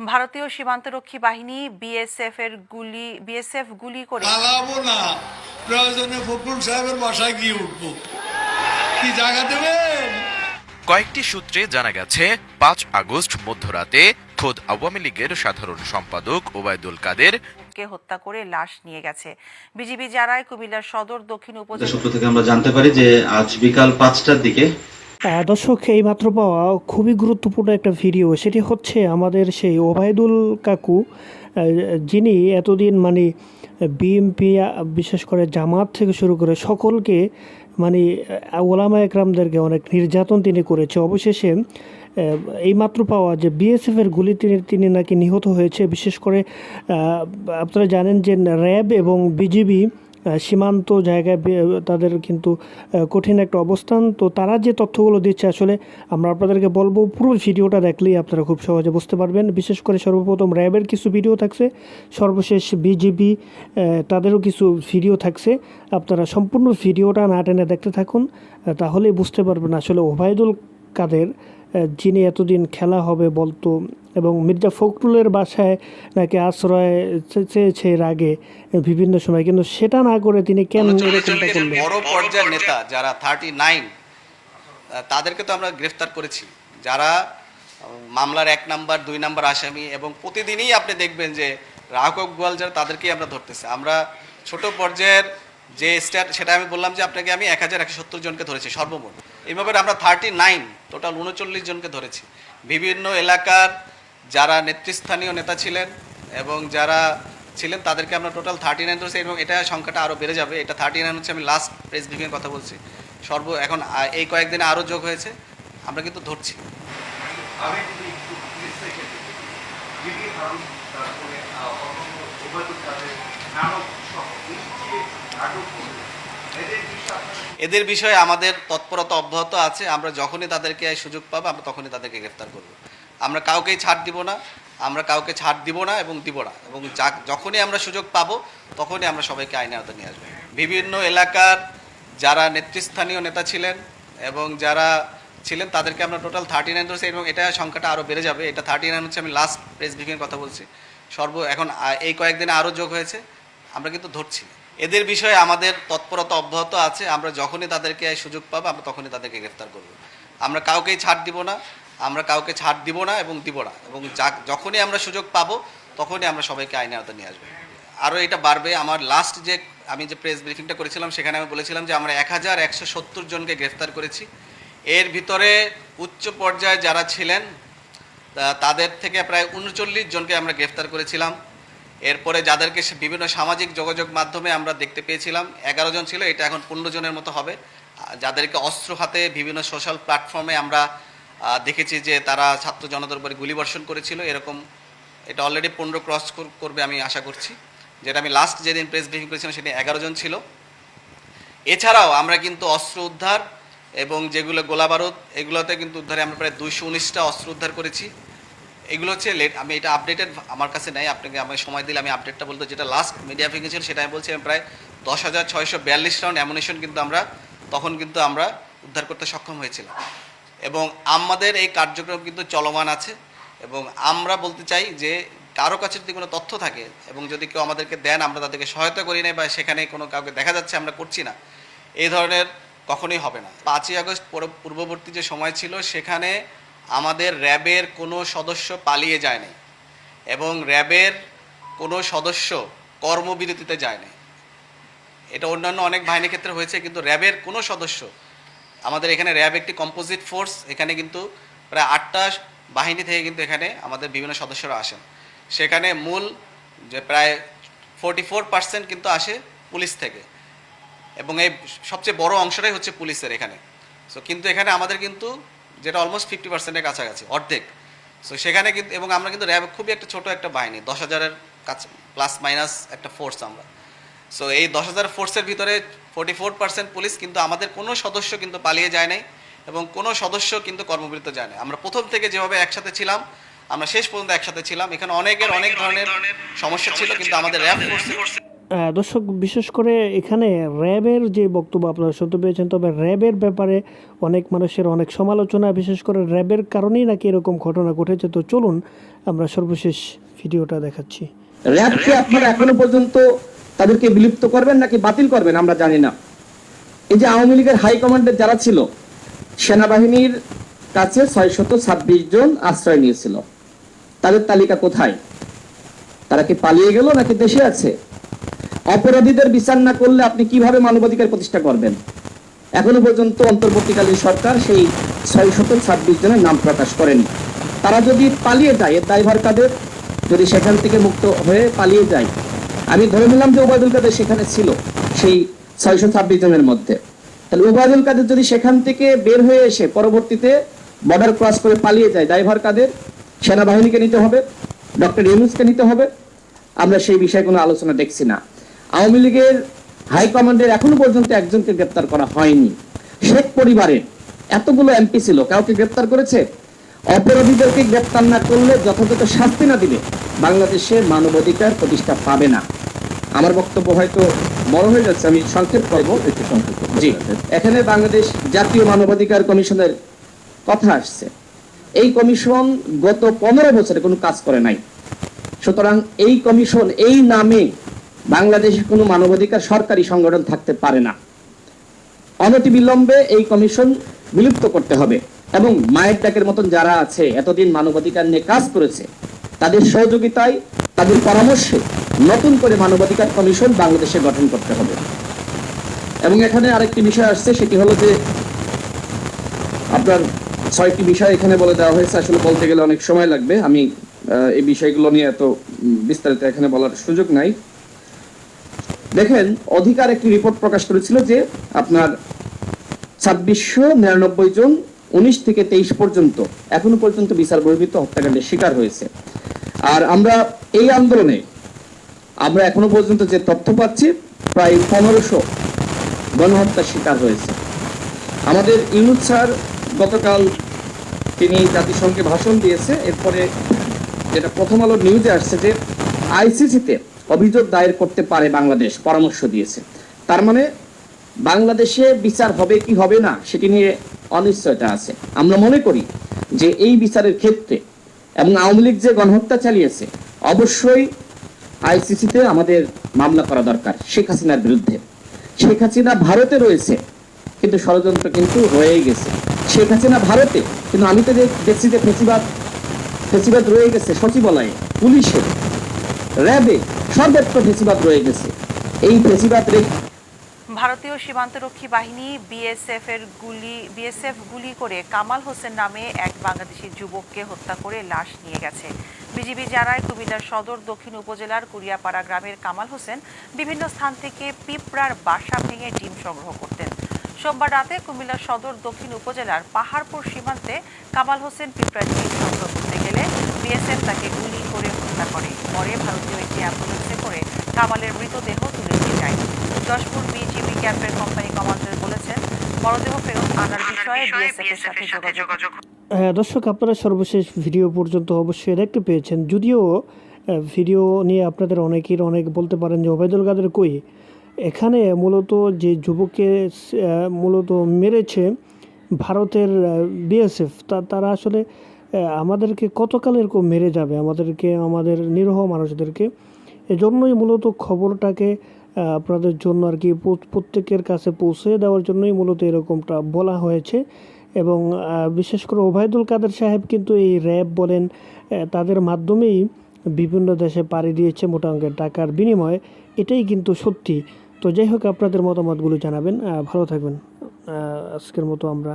ভারতীয় সীমান্তরক্ষী বাহিনী বিএসএফ এর গুলি বিএসএফ গুলি করে পালাবো না। প্রয়োজনে ফখরুল সাহেবের বাসায় গিয়ে উঠবো। কি জায়গা দেবেন? কয়েকটি সূত্রে জানা গেছে পাঁচ আগস্ট মধ্যরাতে খোদ আওয়ামী লীগের সাধারণ সম্পাদক ওবায়দুল কাদের কে হত্যা করে লাশ নিয়ে গেছে। বিজিবি জানায় কুমিল্লার সদর দক্ষিণ উপজেলা সূত্র থেকে আমরা জানতে পারি যে আজ বিকাল পাঁচটার দিকে দর্শক, এই মাত্র পাওয়া খুবই গুরুত্বপূর্ণ একটা ভিডিও। সেটি হচ্ছে আমাদের সেই ওবায়দুল কাকু যিনি এতদিন মানে বিএমপি বিশেষ করে জামাত থেকে শুরু করে সকলকে মানে ওলামা একরামদেরকে অনেক নির্যাতন তিনি করেছে। অবশেষে এইমাত্র পাওয়া যে বিএসএফের গুলি তিনি তিনি নাকি নিহত হয়েছে। বিশেষ করে আপনারা জানেন যে র্যাব এবং বিজিবি সীমান্ত জায়গায় তাদের কিন্তু কঠিন একটা অবস্থান। তো তারা যে তথ্যগুলো দিচ্ছে, আসলে আমরা আপনাদেরকে বলব, পুরো ভিডিওটা দেখলেই আপনারা খুব সহজে বুঝতে পারবেন। বিশেষ করে সর্বপ্রথম র্যাবের কিছু ভিডিও থাকছে, সর্বশেষ বিজিবি তাদেরও কিছু ভিডিও থাকছে। আপনারা সম্পূর্ণ ভিডিওটা না টেনে দেখতে থাকুন তাহলেই বুঝতে পারবেন আসলে ওবায়দুল কাদের যিনি এতদিন খেলা হবে বলতো এবং মির্জা ফখরুলের বাসায় নাকি আশ্রয় চেয়েছে এর আগে বিভিন্ন সময়। কিন্তু সেটা না করে তিনি কেন বড় পর্যায়ের নেতা যারা থার্টি নাইন তাদেরকে তো আমরা গ্রেফতার করেছি। যারা মামলার এক নাম্বার দুই নাম্বার আসামি এবং প্রতিদিনই আপনি দেখবেন যে রাঘব গোয়াল যারা তাদেরকেই আমরা ধরতেছি। আমরা ছোট পর্যায়ের যে স্ট্যাট সেটা আমি বললাম যে আপনাকে আমি এক হাজার একশো সত্তর জনকে ধরেছি সর্বমোট। এইভাবে আমরা থার্টি নাইন টোটাল উনচল্লিশ জনকে ধরেছি। বিভিন্ন এলাকার যারা নেতৃস্থানীয় নেতা ছিলেন এবং যারা ছিলেন তাদেরকে আমরা টোটাল থার্টি নাইন ধরেছি এবং এটা সংখ্যাটা আরও বেড়ে যাবে। এটা থার্টি নাইন হচ্ছে আমি লাস্ট প্রেস ব্রিফিংয়ের কথা বলছি। সর্ব এখন এই কয়েকদিনে আরও যোগ হয়েছে। আমরা কিন্তু ধরছি। এদের বিষয়ে আমাদের তৎপরতা অব্যাহত আছে। আমরা যখনই তাদেরকে সুযোগ পাবো আমরা তখনই তাদেরকে গ্রেফতার করব। আমরা কাউকেই ছাড় দিব না, আমরা কাউকে ছাড় দিব না এবং দিব না। এবং যখনই আমরা সুযোগ পাবো, তখনই আমরা সবাইকে আইনের আওতায় নিয়ে আসব। বিভিন্ন এলাকার যারা নেতৃস্থানীয় নেতা ছিলেন এবং যারা ছিলেন, তাদেরকে আমরা টোটাল থার্টি নাইন ধরেছি এবং এটা সংখ্যাটা আরও বেড়ে যাবে। এটা থার্টি নাইন হচ্ছে আমি লাস্ট প্রেস ব্রিফিংয়ের কথা বলছি। সর্ব এখন এই কয়েকদিনে আরও যোগ হয়েছে, আমরা কিন্তু ধরছি এদের বিষয়ে আমাদের তৎপরতা অব্যাহত আছে। আমরা যখনই তাদেরকে সুযোগ পাবো, আমরা তখনই তাদেরকে গ্রেফতার করব। আমরা কাউকেই ছাড় দিব না আমরা কাউকে ছাড় দিব না এবং দিব না। এবং যখনই আমরা সুযোগ পাবো, তখনই আমরা সবাইকে আইনের আওতায় নিয়ে আসব। আরও এটা বাড়বে, আমার লাস্ট যে আমি যে প্রেস ব্রিফিংটা করেছিলাম, সেখানে আমি বলেছিলাম যে আমরা এক হাজার একশো সত্তর জনকে গ্রেফতার করেছি। এর ভিতরে উচ্চ পর্যায়ে যারা ছিলেন তাদের থেকে প্রায় উনচল্লিশ জনকে আমরা গ্রেফতার করেছিলাম। এরপরে যাদেরকে বিভিন্ন সামাজিক যোগাযোগ মাধ্যমে আমরা দেখতে পেয়েছিলাম, এগারো জন ছিল, এটা এখন পনেরো জনের মতো হবে। যাদেরকে অস্ত্র হাতে বিভিন্ন সোশ্যাল প্ল্যাটফর্মে আমরা দেখেছি যে তারা ছাত্র জনতার উপরে গুলিবর্ষণ করেছিল। এরকম এটা অলরেডি পনেরো ক্রস করবে আমি আশা করছি। যেটা আমি লাস্ট যেদিন প্রেস ব্রিফিং করেছিলাম সেটা এগারো জন ছিল। এছাড়াও আমরা কিন্তু অস্ত্র উদ্ধার এবং যেগুলো গোলা বারুদ এগুলোতে কিন্তু উদ্ধারে আমরা প্রায় দুইশো উনিশটা অস্ত্র উদ্ধার করেছি। এগুলো হচ্ছে লেট আমি এটা আপডেটেড আমার কাছে নেই, আপনাকে আমি সময় দিলে আমি আপডেটটা বলতে যেটা লাস্ট মিডিয়া ফিঙ্গে ছিল সেটা আমি বলছি, আমি প্রায় দশ হাজার ছয়শো বিয়াল্লিশ রাউন্ড অ্যামুনেশন কিন্তু আমরা, তখন কিন্তু আমরা উদ্ধার করতে সক্ষম হয়েছিলাম। এবং আমাদের এই কার্যক্রম কিন্তু চলমান আছে এবং আমরা বলতে চাই যে কারও কাছে যদি কোনো তথ্য থাকে এবং যদি কেউ আমাদেরকে দেন, আমরা তাদেরকে সহায়তা করি না বা সেখানে কোনো কাউকে দেখা যাচ্ছে আমরা করছি না, এই ধরনের কখনোই হবে না। পাঁচই আগস্ট পর- পূর্ববর্তী যে সময় ছিল, সেখানে আমাদের র্যাবের কোনো সদস্য পালিয়ে যায়নি এবং র্যাবের কোনো সদস্য কর্মবিরতিতে যায়নি এটা অন্যান্য অনেক বাহিনীর ক্ষেত্রে হয়েছে, কিন্তু র্যাবের কোনো সদস্য আমাদের এখানে র্যাব একটি কম্পোজিট ফোর্স এখানে কিন্তু প্রায় আটটা বাহিনী থেকে কিন্তু এখানে আমাদের বিভিন্ন সদস্যরা আসেন। সেখানে মূল যে প্রায় ফোরটি ফোর পার্সেন্ট কিন্তু আসে পুলিশ থেকে। এবং এই সবচেয়ে বড় অংশটাই হচ্ছে পুলিশের এখানে। সো কিন্তু এখানে আমাদের কিন্তু যেটা অলমোস্ট ফিফটি পার্সেন্টের কাছাকাছি, অর্ধেক। সো সেখানে কিন্তু, এবং আমরা কিন্তু র্যাব খুবই একটা ছোট একটা বাহিনী, দশ হাজারের কাছে প্লাস মাইনাস একটা ফোর্স আমরা। সো এই দশ হাজার ফোর্সের ভিতরে ফোর্টি ফোর পার্সেন্ট পুলিশ কিন্তু আমাদের কোনো সদস্য কিন্তু পালিয়ে যায় নাই এবং কোনো সদস্য কিন্তু কর্মবিরত যায় না আমরা প্রথম থেকে যেভাবে একসাথে ছিলাম আমরা শেষ পর্যন্ত একসাথে ছিলাম। এখানে অনেকের অনেক ধরনের সমস্যা ছিল কিন্তু আমাদের র্যাব ফোর্স দর্শক বিশেষ করে এখানে র্যাবের যে বক্তব্য আপনারা শুনতে পেয়েছেন তবে র্যাবের ব্যাপারে অনেক মানুষের অনেক সমালোচনা বিশেষ করে র্যাবের কারণেই নাকি এরকম ঘটনা ঘটেছে। তো চলুন আমরা সর্বশেষ ভিডিওটা দেখাচ্ছি। র্যাবকে আপনারা এখনও পর্যন্ত তাদেরকে বিলুপ্ত করবেন নাকি বাতিল করবেন আমরা জানি না। এই যে আওয়ামী লীগের হাইকমান্ডের যারা ছিল, সেনাবাহিনীর কাছে ছয়শত ছাব্বিশ জন আশ্রয় নিয়েছিল। তাদের তালিকা কোথায়? তারা কি পালিয়ে গেল নাকি দেশে আছে? অপরাধীদের বিচার না করলে আপনি কীভাবে মানবাধিকার প্রতিষ্ঠা করবেন? এখনও পর্যন্ত অন্তর্বর্তীকালীন সরকার সেই ছয়শত ছাব্বিশ জনের নাম প্রকাশ করেন। তারা যদি পালিয়ে যায়, এর দায়ভার কাদের? যদি সেখান থেকে মুক্ত হয়ে পালিয়ে যায় আমি ধরে নিলাম যে ওবায়দুল কাদের সেখানে ছিল, সেই ছয়শো ছাব্বিশ জনের মধ্যে। তাহলে ওবায়দুল কাদের যদি সেখান থেকে বের হয়ে এসে পরবর্তীতে বর্ডার ক্রস করে পালিয়ে যায় ড্রাইভার কাদের? সেনাবাহিনীকে নিতে হবে, ডক্টর ইউনুসকে নিতে হবে। আমরা সেই বিষয়ে কোনো আলোচনা দেখছি না। আওয়ামী লীগের হাইকমান্ডের এখনও পর্যন্ত একজনকে গ্রেপ্তার করা হয়নি। শেখ পরিবারের এতগুলো এমপি ছিল, কাউকে গ্রেপ্তার করেছে? অপরাধীদেরকে গ্রেপ্তার না করলে যথাযথ শাস্তি না দিলে বাংলাদেশে মানবাধিকার প্রতিষ্ঠা পাবে না। আমার বক্তব্য হয়তো বড় হয়ে যাচ্ছে আমি সংক্ষেপ করব একটু সংক্ষেপ জি। এখানে বাংলাদেশ জাতীয় মানবাধিকার কমিশনের কথা আসছে। এই কমিশন গত পনেরো বছরে কোনো কাজ করে নাই। সুতরাং এই কমিশন এই নামে বাংলাদেশে কোনো মানবাধিকার সরকারি সংগঠন থাকতে পারে না। অনতিবিলম্বে এই কমিশন বিলুপ্ত করতে হবে এবং মায়ের ডাকের মতন যারা আছে এতদিন মানবাধিকার নিয়ে কাজ করেছে তাদের সহযোগিতায় তাদের পরামর্শে নতুন করে মানবাধিকার কমিশন বাংলাদেশে গঠন করতে হবে। এবং এখানে আরেকটি বিষয় আসছে, সেটি হলো যে আপনার ছয়টি বিষয় এখানে বলে দেওয়া হয়েছে। আসলে বলতে গেলে অনেক সময় লাগবে। আমি এই বিষয়গুলো নিয়ে এত বিস্তারিত এখানে বলার সুযোগ নাই। দেখেন, অধিকার একটি রিপোর্ট প্রকাশ করেছিল যে আপনার ছাব্বিশশো নিরানব্বই জন উনিশ থেকে তেইশ পর্যন্ত এখনও পর্যন্ত বিচার বহির্ভূত হত্যাকাণ্ডের শিকার হয়েছে। আর আমরা এই আন্দোলনে আমরা এখনও পর্যন্ত যে তথ্য পাচ্ছি, প্রায় পনেরোশো গণহত্যার শিকার হয়েছে। আমাদের ইউনুস স্যার গতকাল তিনি জাতিসংঘে ভাষণ দিয়েছে। এরপরে যেটা প্রথম আলো নিউজে আসছে যে আইসিসিতে অভিযোগ দায়ের করতে পারে বাংলাদেশ, পরামর্শ দিয়েছে। তার মানে বাংলাদেশে বিচার হবে কি হবে না, সেটি নিয়ে অনিশ্চয়তা আছে। আমরা মনে করি যে এই বিচারের ক্ষেত্রে এবং আওয়ামী লীগ যে গণহত্যা চালিয়েছে, অবশ্যই আইসিসিতে আমাদের মামলা করা দরকার শেখ হাসিনার বিরুদ্ধে। শেখ হাসিনা ভারতে রয়েছে, কিন্তু ষড়যন্ত্র কিন্তু রয়েই গেছে। শেখ হাসিনা ভারতে, কিন্তু আমি তো দেখছি যে ফেসিবাদ ফেসিবাদ রয়ে গেছে সচিবালয়ে, পুলিশে, র্যাবে, সর্বত্র ফেসিবাদ রয়ে গেছে। এই ফেসিবাদ রেখে ভারতীয় সীমান্তরক্ষী বাহিনী বিএসএফ এর গুলি, বিএসএফ গুলি করে কামাল হোসেন নামে এক বাংলাদেশি যুবককে হত্যা করে লাশ নিয়ে গেছে। বিজিবি জানায় কুমিল্লার সদর দক্ষিণ উপজেলার কুরিয়াপাড়া গ্রামের কামাল হোসেন বিভিন্ন স্থান থেকে পিঁপড়ার বাসা ভেঙে ডিম সংগ্রহ করতেন। সোমবার রাতে কুমিল্লার সদর দক্ষিণ উপজেলার পাহাড়পুর সীমান্তে কামাল হোসেন পিঁপড়ার ডিম সংগ্রহ করতে গেলে বিএসএফ তাকে গুলি করে হত্যা করে। পরে ভারতীয় একটি অ্যাম্বুলেন্সে করে কামালের মৃতদেহ তুলে নিয়ে যায়। যশপুর বিজিবি ক্যাম্পের কোম্পানি কমান্ডার বলেছেন মরদেহ ফেরত আনার বিষয়ে বিএসএফ এর সাথে যোগাযোগ হ্যাঁ দর্শক, আপনারা সর্বশেষ ভিডিও পর্যন্ত অবশ্যই দেখতে পেয়েছেন। যদিও ভিডিও নিয়ে আপনাদের অনেকের অনেক বলতে পারেন যে ওবায়দুল কাদের কই? এখানে মূলত যে যুবককে মূলত মেরেছে ভারতের বিএসএফ, তা, তারা আসলে আমাদেরকে কতকাল এরকম মেরে যাবে? আমাদেরকে, আমাদের নিরহ মানুষদেরকে। এজন্যই মূলত খবরটাকে আপনাদের জন্য আর কি প্রত্যেকের কাছে পৌঁছে দেওয়ার জন্যই মূলত এরকমটা বলা হয়েছে। এবং বিশেষ করে ওভায়দুল কাদের সাহেব কিন্তু এই র্যাব বলেন তাদের মাধ্যমেই বিভিন্ন দেশে পাড়ি দিয়েছে মোটা অঙ্কের টাকার বিনিময়ে। এটাই কিন্তু সত্যি। তো যাই হোক, আপনাদের মতামতগুলো জানাবেন। ভালো থাকবেন। আজকের মতো আমরা